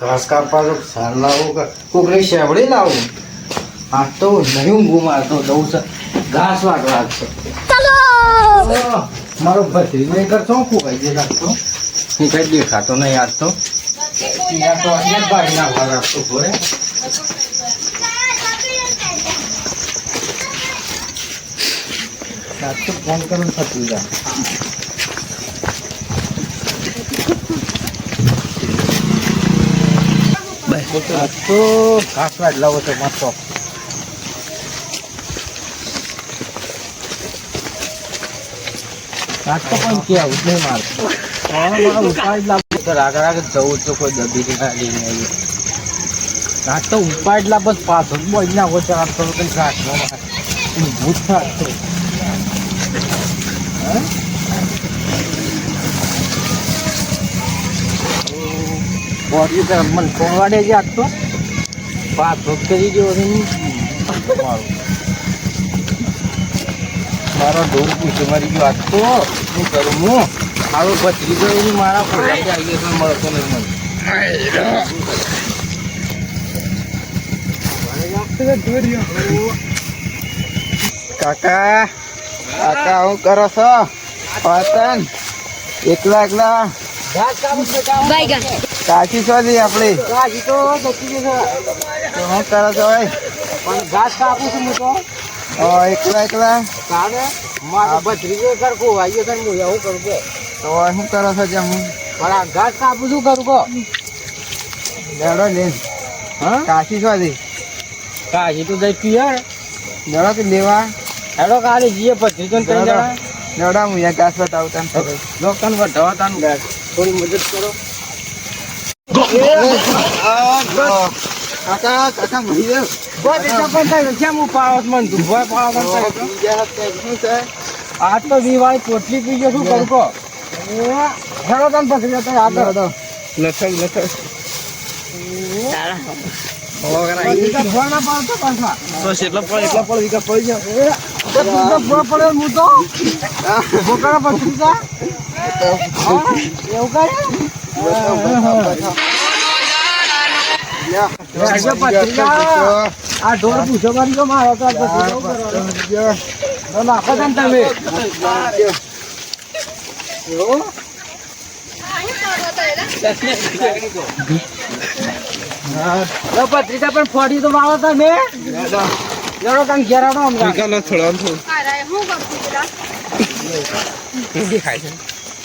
ઘાસ કાપવા તો સાર લાવું કોકની શેવડી લાવું? આ તો નહીં ઊંઘું મારતો દઉં છે. ઘાસ વાટવા છે. મારો ભત્રીજો એક કરતો ફૂકાઈ જે લાગતો. હું કઈ દેખાતો નહીં આજ તો. યા તો અહીંયા નાખવા રાખતો ઘોડે તો ફોન કરો થતું જા આજ તો ઘાસ વાટલાવો છે મસ્ત. આજ પણ જ લાવો જવું તો કોઈ દબી ના આવી આજ તો ઉપાડલા બસ પાછો જ બોજ ના હોય તો કઈ ઘાસમાં ભૂત થાતો બોડી તો મન કોવાડે જ આજ તો પાછો જ કરી જો મારું ઢોર પૂછે મારી ગયો આજ તો શું કરું હું? મારો ભત્રીજો એની મારા ફોટા આવી ગયો મળતો નહીં મને. કાકા. કાકા હું કરો છો? પતન એકલા એકલા. કાચી છો જી આપણી? તો જશે તો હું કરો છો ભાઈ? પણ ઘાસ કાપું છું હું તો. એકલા એકલા? તારે મારો ભત્રીજો સરખું વાગ્યો છે હું એવું કરું કે તો શું કરો છો જેમ હું? પણ આ ઘાસ કાપું કરું કો લેડો લે. હા? કાચી છો જી? કાજી તો જઈ પિયર લેડો કે લેવા? હેડો કાલે જીએ પછી ત્રણ જણા. લેવડા હું અહીંયા ઘાસ બતાવતા લોકન લોકોને વઢાવા તાનું થોડી મદદ કરો. કાકા કાકા એટલા પણ થાય કેમ મન પાવત શું છે તો. દિવાળી પોટલી પી ગયો શું કરું કો હેડો તને ભત્રીજો તો આગળ ભોય ના પાડતો પાછા. બસ એટલા પણ એટલા પણ વિકા પડે હું તો ભોકરા ભત્રીજા હા? એવું કરે આ ઢોર પૂછો મારી તો મારો તો કરવાનો. તને તમે એવું? લો પણ ફોડી તો વાળો તમે જરો તમે ઘેરાડો હમણાં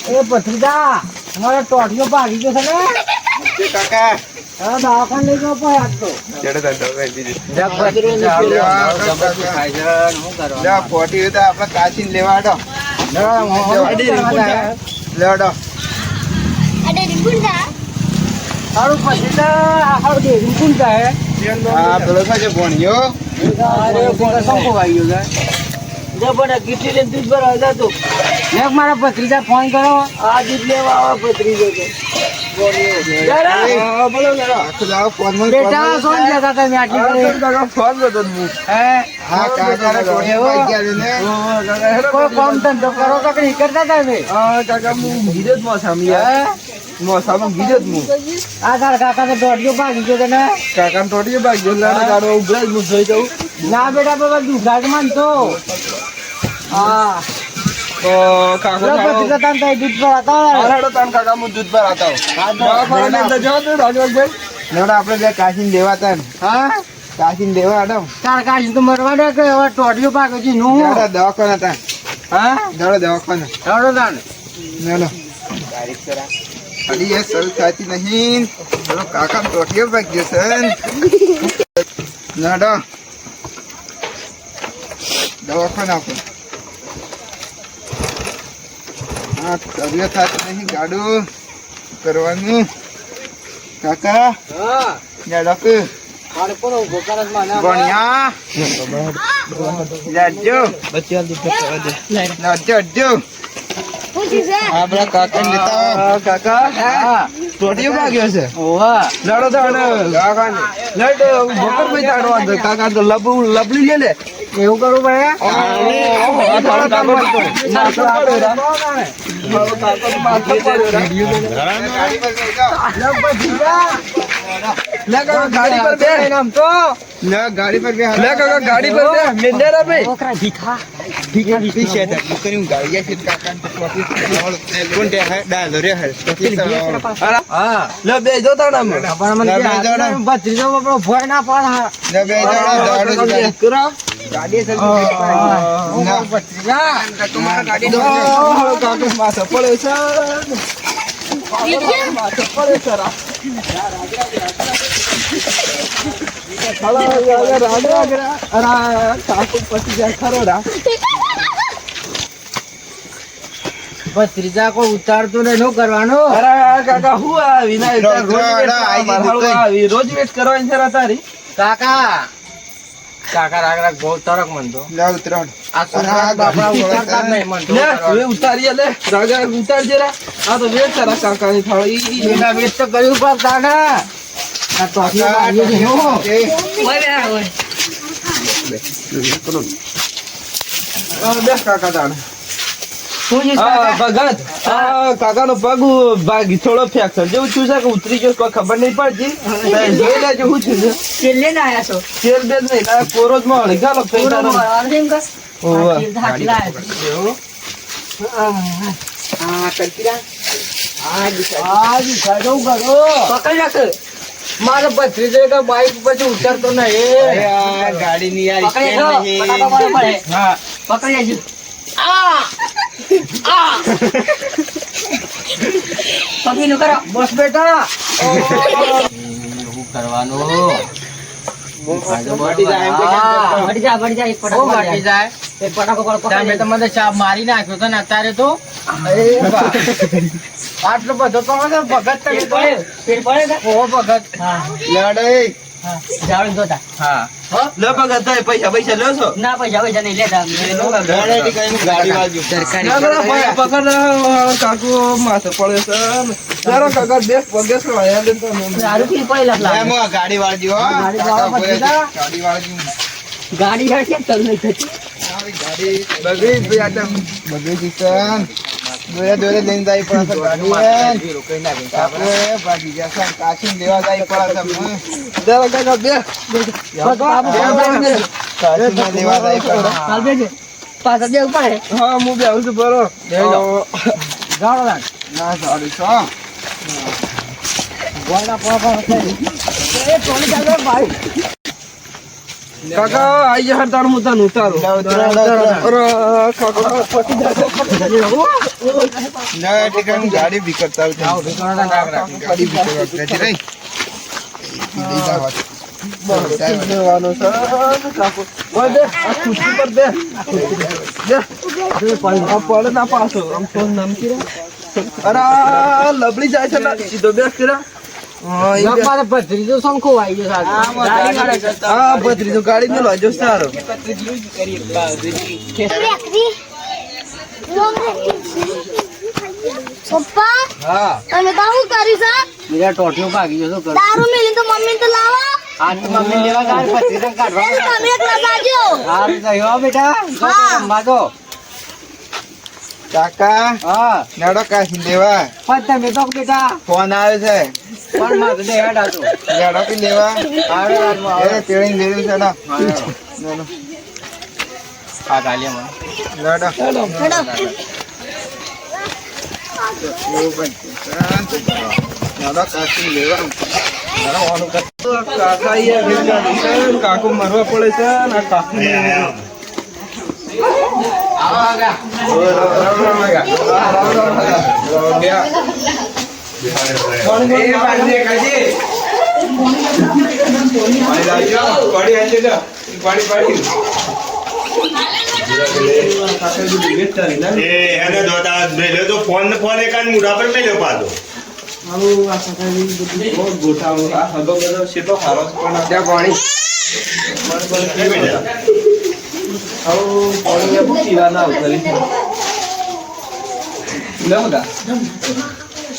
એ ભત્રીજા તમારે ટોટીઓ ભાગી ગયો છે ને? કાકા. હવે દવાખાને લઈ જાઓ પણ આજ તો. ફોટી તો આપણે કાચી લેવા દો લેવાડો સારું ભત્રીજા હારું દેવી કોણ જાય હા પેલો શું છે ભણ્યો અરે ભોળા શંકો વાગ્યો છે જબરદસ્ત ગીઠી લઈને દૂધ ભરાવા જતો મેં મારા ભત્રીજા ફોન કર્યો. આ દૂધ લેવા આવે ભત્રીજો કરતો જ હું. હે હા, ને. કરો તો હા, કાકા હું મોસામ. હે ગીજો જ હું. આ તારા કાકા ને ભાગી ગયો તને કાકા ટોળીએ વાગી ગયો. લાડો ગાડો જ હું જોઈ. ના બેટા બાબા દુઘાટમાં તો હા તો કાકો લો ખાઓ. ભત્રીજા દૂધ પર હા, તાન કાકા હું દૂધ પર આતા અંદર તો રાજવાભાઈ. હેડો આપણે બે કાશીને દેવા તાન. હા કાશીન દેવા હેડો. તાર કાશી તો મરવા દે કે હવે ભાગ્યો છે નું દવાખાના તાન. હા હેડો દવાખાના હેડો તાન હેડો. અલી એ સર થતી નહીં. ચલો કાકા ટોટીઓ ભાગ્યો છે. હેડો દવાખાને આપો. હા તબિયત થતી નહીં ગાડું. કરવાનું? કાકા? હા. મને. ભણ્યા? લાડજો. લાડજો આપણા કાકા આવો. કાકા હા ટોટીઓ ભાગ્યો છે ઓવા લડો તો અને લડ ભોકર તાડવા દે કાકા તો લબ લબલી લે લે એવું કરવું પડે આ થોડો કાકો માથો પડ્યો રા. મારો કાકો તો માથો પડ્યો રા. લે કાકા ગાડી પર બે. આમ તો ગાડી પર બે. લે કાકા ગાડી પર બે. મેંદેરા ભાઈ. છોકરા ભીખા પીછે હતા કરી હું ગાડી છે. કાકા કોણ તે હે ડાલો રે હે. હા લે બે જો તાણા અમે. પણ મને બે કે જણા. આ ભત્રીજો આપણો ભોય ના પડે. હા. બે દાડો જ ગાડી ના. ગાડી કાકો માથો છે. માથો છે ભત્રીજા કોઈ ઉતારતું ને શું કરવાનું? અરે, કાકા હું આવી? રોજ wait કરવાની છે તારી? કાકા કાકા રાગ બહુ તરક મન તો લે ઉતરણ આ છોકરા બાપડા જ નહીં મન તો લે હવે ઉતારી લે રાગ ઉતાર ઉતારજે રા આ તો વેટ છે કાકા ની થાળી ઈ- ઈ- એના વેચ તો કર્યું પર તાના આ તો આટલી વારીઓ છે શું? આ બે કાકા તાણે છે. હા કાકા? ભગત આ કાકાનો પગ ભાગી થોડો ફ્રેક્ચર જેવું થયું છે કે ઉતરી ગયો કોઈ ખબર નહીં પડતી. જોઈ લેજો થયું છે. છેલ્લે ના આયા છો? તેલ બેલ નહીં તારો. મારો ભત્રીજો બાઈક પછી ઉતરતો નહીં. આ ગાડીની યાર પકડી હા. પકડી લેજો નું કરો. બસ બેટા શું કરવાનું? મારી નાખ્યો તો ને અત્યારે તો? આટલો બધો તો મને ભગત ભગત. હા લેડ હા જાવડી જોતા હા લે ભગત થાય પૈસા પૈસા લ્યો છો ના પૈસા પૈસા નહીં લેતા લેડ એ કઈ હું ગાડી વાળજો. પકડ કાકુ માથે પડે છે જરા કાકા બે પગે છે વાયા દે તો દારૂ પી પડેલા લે લાગે. ગાડી વાળજો ગાડી કાકા વાળો બોલે છે, બધા. ગાડી વાળજો. ગાડી હેઠ કેમ ચાલુ નહીં થતી ગાડી બગડી. બગડી જ છે. દોરે દોરે લઈને જાય. આપણે ભાગી જશે. લેવા જાય પાછા દેવું પડે. હા. હું બે છું બરો ના સારું છો. ગોળના પોળા પોળા થઈ. કાકા આઈ જા તાર હું તને ઉતારું ના, ઠીક છે, ગાડી રાગ. ગાડી કહેતી રહી. લબડી જાય છે? ના સીધો બે કિરા હા ઈ બે. મારે ભત્રીજો શંખો આવી ગયો હા ભત્રીજો ગાડી મેં લોજો સારો પપ્પા હા. તમે તો આવું કર્યું છે? બીજા ટોટિયો ભાગી ગયો શું દારૂ મેલી તો મમ્મી તો લાવો. આજ મમ્મી લેવા જાય ભત્રીજો કાઢવા તમે એકલા જાજો સારું થયું બેટા. રમવા દો. કાકા હા. નડો કાશી લેવા. પણ તમે તો બેટા. ફોન આવે છે. પણ મારે તો હેડ હતું નાડો કે લેવા. હારું હારું એ તેડીને લેવું છે ને. હારું. આ ગાલી માં હેડો બનશે. શાંત કરો. નાડો કાચી લેવા. કાકા આવી છે. કાકુ મરવા પડે છે ને આ કાકુ એ એને દોતા મેલ્યો તો ફોન ને ફોન એકાદ મુઢા પર મેલ્યો પાછો ગોઠાવો આ હગો બધો શેટો હારો પણ ત્યાં પાણી પાણી એ બહુ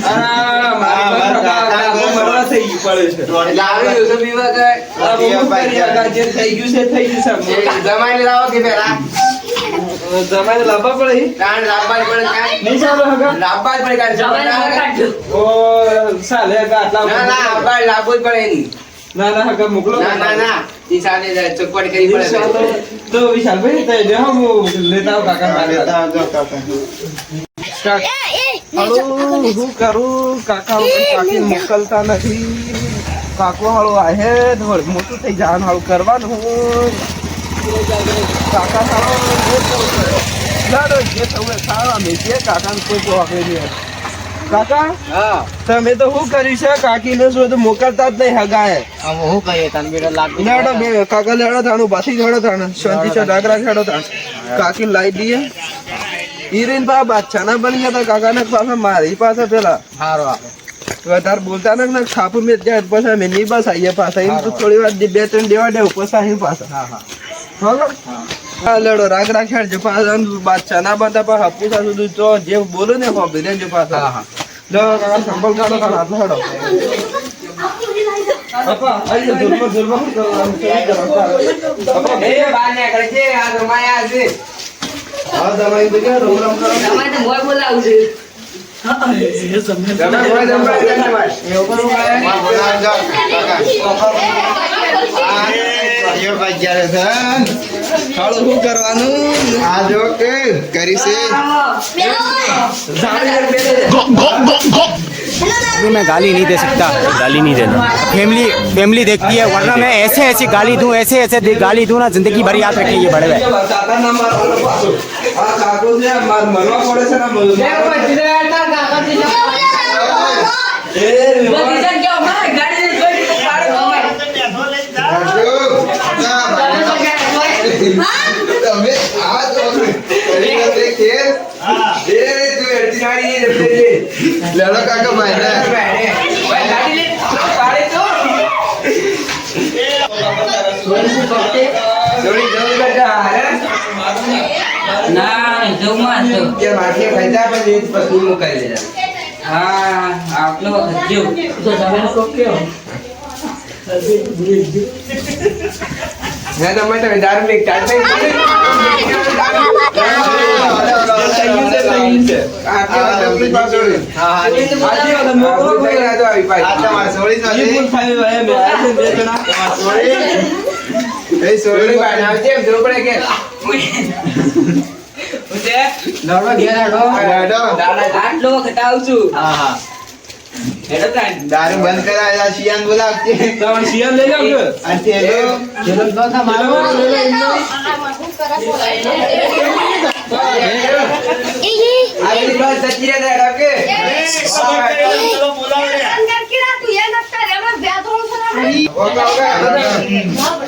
કોણા નાલો છે ના નહીં લેવા થઈ ગયું પડે છે આ બહુ કરી આ જે પડે. નહીં ચાલો હગા ઓ સાલે હગા આટલા ના. ના હગા મોકલો વિશાલ તો વિશાલભાઈ તે દેહો હું લેતા આવું કાકા મારે લેતા આવજો કાકા. હાલો હું કરું? કાકા ઉપર કાકી મોકલતા નથી. કાકો હાલો આહે ધોળ મોટું થઈ જવાનું હાલું કરવાનું. હું કાકા હાલો જે થવું છે. લાડો જે થવું એ સારું અમે જે કાકાને કોઈ જોવા નહીં કાકા? તમે તો શું કર્યું છે? કાકીને શું તો મોકલતા જ નહીં હગાએ હું કહીએ તને બેટા લાગતું લેડો બે. કાકા લેડો થાણું બાસી લેડો થાણ. શાંતિ છે ડાક રાખ લેડો થાણ. કાકી લાઈ દઈએ. ઈરીન પા બાદશાહ બની ગયા કાકા ને પાસે મારી પાસે પેલા. સારો વધારે બોલતા ને ને છાપુ મેં જાય પાછા મેં નહીં બસ આવીએ પાછા. એમ તો થોડી વાર બે ત્રણ દેવા દે પછી અહીં પાછા. હા હા. હા લડો રાગ રાખ હેડજો પાછા. બાદશાહ ના બનતા પણ હપુસા સુધી તો જે બોલો ને હોબી દેજો જપા હા હા. કાકા સંભળ કાઢો હાથ હેડો જ્યારે છે હાલો શું કરવાનું આ જો કે કરી છે अभी मैं गाली नहीं दे सकता गाली नहीं देना फैमिली फैमिली देखती है वरना मैं ऐसे ऐसी गाली दूं ऐसे ऐसे दे- गाली दूं ना जिंदगी भर याद रखेंगे बड़े भाई તમે આ તો કરી નથી ખેર લેડો કાકા ભાઈ ગાડી લઈને પાડે તો ના જવું માં તો હા વખત જેવું તો તમે લોકો કેવો જણા એ સોળી દોડો ઘેર હેડો લેડો આટલો વખત આવું છું હા હા દારૂ બંધ કરાયા શિયાન બોલાવજે તમે શિયાળ લઈ જાવ અને તેલો ચલો તો થા મારો આમ આવું આ આખા વખત પેલા હગાઈ મોકલી છે બાબા જે છે વાવક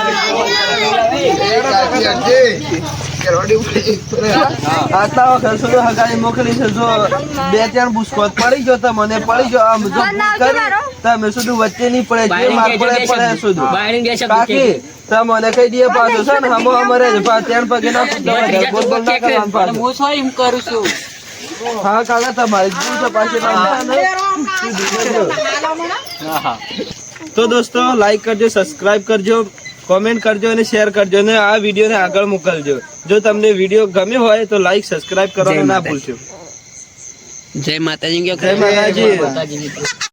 આટલા વખત સુધી હગાઈ મોકલી છે. જો બે ત્રણ બુસ્કોત પડી ગયો તો મને પડી ગયો. આમ જો તમે સુધી વચ્ચે નહીં પડે જે માર પડે પડે સુધી કાકી તો કઈ દે પાછો છે ને હમો અમારે જ પા ત્રણ પગે ના બોલ બોલ ના કરવાનું પાછું. હું શું એમ કરું છું. હા કાકા તમારી જ છે પાછી તો દોસ્તો લાઈક કરજો સબસ્ક્રાઇબ કરજો. કોમેન્ટ કરજો અને શેર કરજો અને આ વિડીયોને આગળ મોકલજો. જો તમને વીડિયો ગમ્યો હોય તો લાઈક સબસ્ક્રાઇબ કરવાનું ના ભૂલશો. જય માતાજી. જય માતાજી.